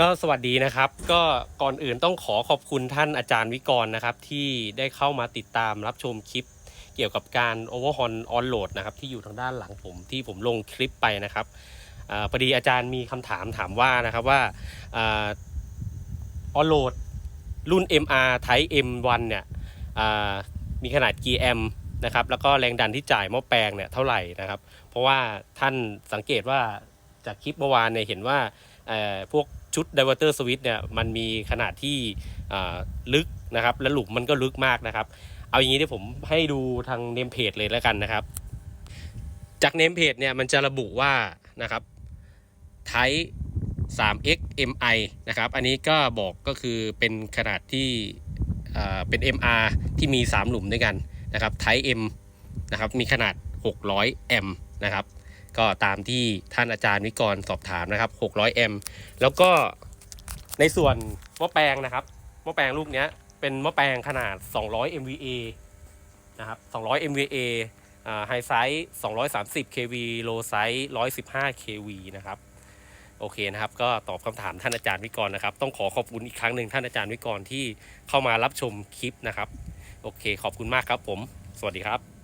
ก็สวัสดีนะครับ ก็ก่อนอื่นต้องขอขอบคุณท่านอาจารย์วิกรณ์นะครับ ที่ได้เข้ามาติดตามรับชมคลิป เกี่ยวกับการ Overhaul On Load นะครับที่อยู่ทางด้านหลังผมที่ผมลงคลิปไปนะครับอพอดีอาจารย์มีคำถามถามว่านะครับว่าออนโหลดรุ่น MR Type M1 เนี่ยมีขนาดกี่แอมนะครับแล้วก็แรงดันที่จ่ายหม้อแปลงเนี่ยเท่าไหร่นะครับ เพราะว่าท่านสังเกตว่า จากคลิปเมื่อวานเนี่ยเห็นว่าพวกชุด Diverter Switch เนี่ยมันมีขนาดที่ลึกนะครับ และหลุมมันก็ลึกมากนะครับ เอาอย่างนี้เดี๋ยวผมให้ดูทางเนมเพจเลยแล้วกันนะครับ จากเนมเพจเนี่ยมันจะระบุว่านะครับไท 3x mi นะครับ อันนี้ก็บอกก็คือเป็นขนาดที่เป็น mr ที่มี 3 หลุมด้วยกันนะครับไท m นะครับมีขนาด 600 แอมป์นะครับ ก็ตามที่ท่านอาจารย์วิกรสอบถามนะครับ600แอมป์แล้วก็ในส่วนหม้อแปลงนะครับหม้อแปลงลูกนี้เป็นหม้อแปลงขนาด 200 MVA นะครับ 200 MVA ไฮไซส์230 kV โลไซส์115 kV นะครับ โอเคนะครับ ก็ตอบคำถามท่านอาจารย์วิกรณ์นะครับ ต้องขอขอบคุณอีกครั้งหนึ่งท่านอาจารย์วิกรณ์ที่เข้ามารับชมคลิปนะครับ โอเค ขอบคุณมากครับผม สวัสดีครับ